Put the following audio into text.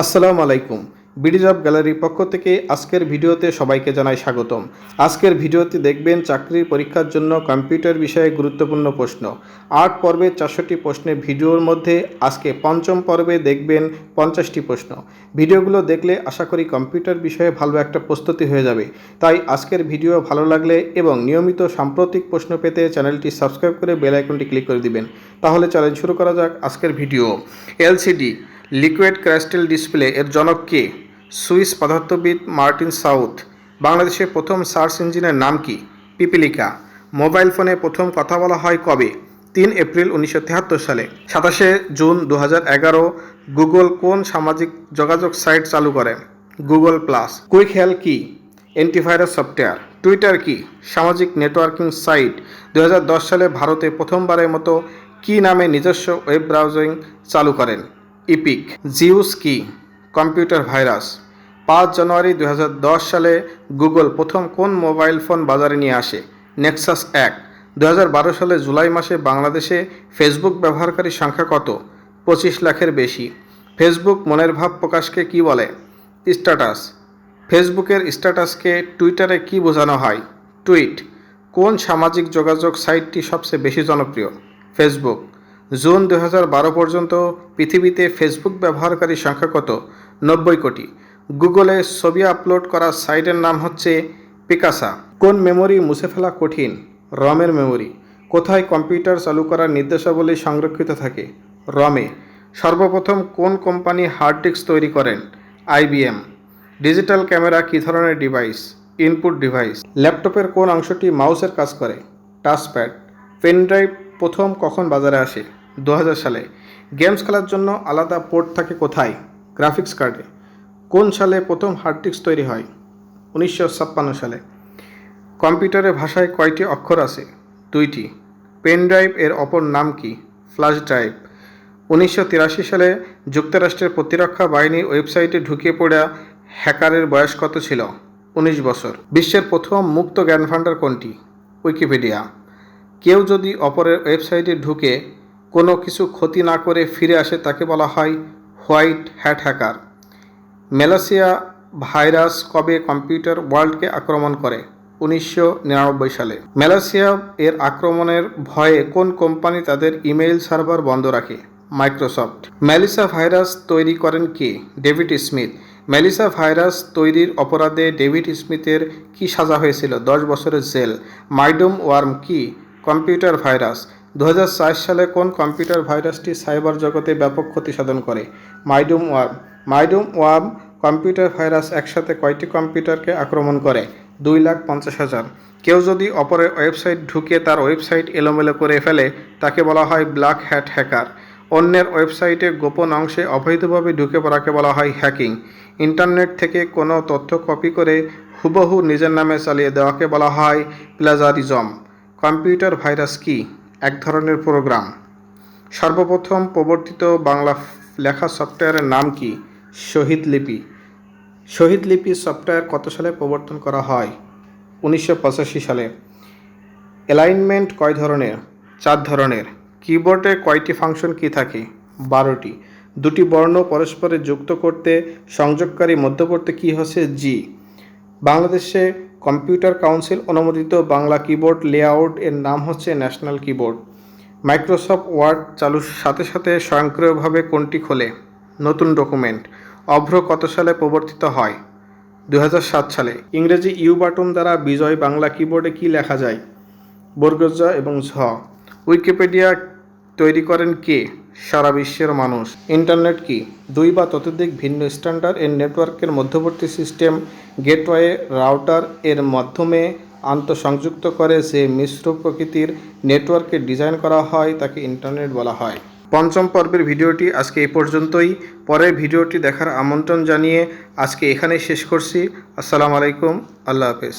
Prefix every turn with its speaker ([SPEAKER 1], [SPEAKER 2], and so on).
[SPEAKER 1] আসসালামু আলাইকুম। বিডিজব গ্যালারির পক্ষ থেকে আজকের ভিডিওতে সবাইকে জানাই স্বাগতম। আজকের ভিডিওতে দেখবেন চাকরির পরীক্ষার জন্য কম্পিউটার বিষয়ে গুরুত্বপূর্ণ প্রশ্ন। আট পর্বে চারশোটি প্রশ্নের ভিডিওর মধ্যে আজকে পঞ্চম পর্বে দেখবেন পঞ্চাশটি প্রশ্ন। ভিডিওগুলো দেখলে আশা করি কম্পিউটার বিষয়ে ভালো একটা প্রস্তুতি হয়ে যাবে। তাই আজকের ভিডিও ভালো লাগলে এবং নিয়মিত সাম্প্রতিক প্রশ্ন পেতে চ্যানেলটি সাবস্ক্রাইব করে বেল আইকনটি ক্লিক করে দিবেন। তাহলে চ্যালেঞ্জ শুরু করা যাক আজকের video. LCD liquid crystal display এর জনক কে? সুইস পদার্থবিদ মার্টিন সাউথ। বাংলাদেশের প্রথম সার্চ ইঞ্জিনের নাম কি? পিপিলিকা। মোবাইল ফোনে প্রথম কথা বলা হয় কবে? তিন এপ্রিল উনিশশো সালে। সাতাশে জুন দু গুগল কোন সামাজিক যোগাযোগ সাইট চালু করে? Google plus. কুইক হেল কি? Antivirus software. টুইটার কি? সামাজিক নেটওয়ার্কিং সাইট। দু হাজার দশ সালে ভারতে প্রথমবারের মতো কি নামে নিজস্ব ওয়েব ব্রাউজিং চালু করেন? ইপিক, জিউস কি, কম্পিউটার ভাইরাস। পাঁচ জানুয়ারি দু হাজার দশ সালে গুগল প্রথম কোন মোবাইল ফোন বাজারে নিয়ে আসে? নেক্সাস এক দু সালে জুলাই মাসে বাংলাদেশে ফেসবুক ব্যবহারকারীর সংখ্যা কত? পঁচিশ লাখের বেশি। ফেসবুক মনের ভাব প্রকাশকে কি বলে? স্ট্যাটাস, ফেসবুকের স্ট্যাটাসকে টুইটারে কি বোঝানো হয়? টুইট, কোন সামাজিক যোগাযোগ সাইটটি সবচেয়ে বেশি জনপ্রিয়? ফেসবুক জুন দু হাজার বারো পর্যন্ত পৃথিবীতে ফেসবুক ব্যবহারকারী সংখ্যা কত? নব্বই কোটি। গুগলে ছবি আপলোড করা সাইটের নাম হচ্ছে পিকাসা। কোন মেমোরি মুছে ফেলা কঠিন? রমের মেমোরি। কোথায় কম্পিউটার চালু করার নির্দেশাবলী সংরক্ষিত থাকে? রমে। সর্বপ্রথম কোন কোম্পানি হার্ড ডিস্ক তৈরি করেন? আইবিএম ডিজিটাল ক্যামেরা কী ধরনের ডিভাইস? Input device. ল্যাপটপের কোন অংশটি মাউসের কাজ করে? টাচপ্যাড। পেন ড্রাইভ প্রথম কখন বাজারে আসে? দু হাজার সালে। গেমস খেলার জন্য আলাদা পোর্ট থাকে কোথায়? গ্রাফিক্স কার্ডে। কোন সালে প্রথম হার্ড ডিস্ক তৈরি হয়? উনিশশো ছাপ্পান্ন সালে। কম্পিউটারের ভাষায় কয়টি অক্ষর আছে? দুইটি। পেন ড্রাইভ এর অপর নাম কি? Flash drive. উনিশশো তিরাশি সালে যুক্তরাষ্ট্রের প্রতিরক্ষা বাহিনীর ওয়েবসাইটে ঢুকে পড়া হ্যাকারের বয়স কত ছিল? উনিশ বছর। বিশ্বের প্রথম মুক্ত জ্ঞান ভাণ্ডার কোনটি? উইকিপিডিয়া। কেউ যদি অপরের ওয়েবসাইটে ঢুকে কোনো কিছু ক্ষতি না করে ফিরে আসে তাকে বলা হয় white hat hacker. Melissa virus কবে কম্পিউটার ওয়ার্ল্ডকে আক্রমণ করে? উনিশশো নিরানব্বই সালে। ম্যালেশিয়া এর আক্রমণের ভয়ে কোন কোম্পানি তাদের ইমেইল সার্ভার বন্ধ রাখে? মাইক্রোসফট। ম্যালিসা ভাইরাস তৈরি করেন কে? David Smith. ম্যালিসা ভাইরাস তৈরির অপরাধে ডেভিড স্মিথের কি সাজা হয়েছিল? দশ বছরের জেল। মাইডোম ওয়ার্ম কি? Computer virus. দু হাজার চার সালে কোন কম্পিউটার ভাইরাসটি সাইবার জগতে ব্যাপক ক্ষতি সাধন করে? Mydoom worm. Mydoom worm computer virus একসাথে কয়টি কম্পিউটারকে আক্রমণ করে? দুই লাখ পঞ্চাশ হাজার। কেউ যদি অপরের ওয়েবসাইট ঢুকে তার ওয়েবসাইট এলোমেলো করে ফেলে, তাকে বলা হয় ব্ল্যাক হ্যাট হ্যাকার। অন্যের ওয়েবসাইটে গোপন অংশে অবৈধভাবে ঢুকে পড়াকে বলা হয় হ্যাকিং। ইন্টারনেট থেকে কোনো তথ্য কপি করে হুবহু নিজের নামে চালিয়ে দেওয়াকে বলা হয় প্লাজারিজম। কম্পিউটার ভাইরাস কি? এক ধরনের প্রোগ্রাম সর্বপ্রথম প্রবর্তিত বাংলা লেখা সফটওয়্যারের নাম কি? শহীদ লিপি। শহীদ লিপি সফটওয়্যার কত সালে প্রবর্তন করা হয়? উনিশশো পঁচাশি সালে। অ্যালাইনমেন্ট কয় ধরনের? চার ধরনের। কিবোর্ডে কয়টি ফাংশন কি থাকে? বারোটি। দুটি বর্ণ পরস্পরে যুক্ত করতে সংযোগকারী মধ্যবর্তী কী হচ্ছে? জি বাংলাদেশে কম্পিউটার কাউন্সিল অনুমোদিত বাংলা কিবোর্ড লেআউট এর নাম হচ্ছে ন্যাশনাল কিবোর্ড। মাইক্রোসফট ওয়ার্ড চালুর সাথে সাথে স্বয়ংক্রিয়ভাবে কোনটি খোলে? নতুন ডকুমেন্ট। অভ্র কত সালে প্রবর্তিত হয়? দু হাজার সাত সালে। ইংরেজি ইউ বাটন দ্বারা বিজয় বাংলা কিবোর্ডে কি লেখা যায়? বর্গজ এবং ঝ। উইকিপিডিয়া তৈরি করেন কে? সারা বিশ্বের মানুষ। ইন্টারনেট কি দুই বা ততোধিক ভিন্ন স্ট্যান্ডার্ড এর নেটওয়ার্কের মধ্যবর্তী সিস্টেম গেটওয়ে, রাউটার এর মাধ্যমে আন্তঃসংযুক্ত করে যে মিশ্র প্রকৃতির নেটওয়ার্কে ডিজাইন করা হয় তাকে ইন্টারনেট বলা হয়। পঞ্চম পর্বের ভিডিওটি আজকে এই পর্যন্তই। পরের ভিডিওটি দেখার আমন্ত্রণ জানিয়ে আজকে এখানেই শেষ করছি। আসসালামু আলাইকুম। আল্লাহ হাফেজ।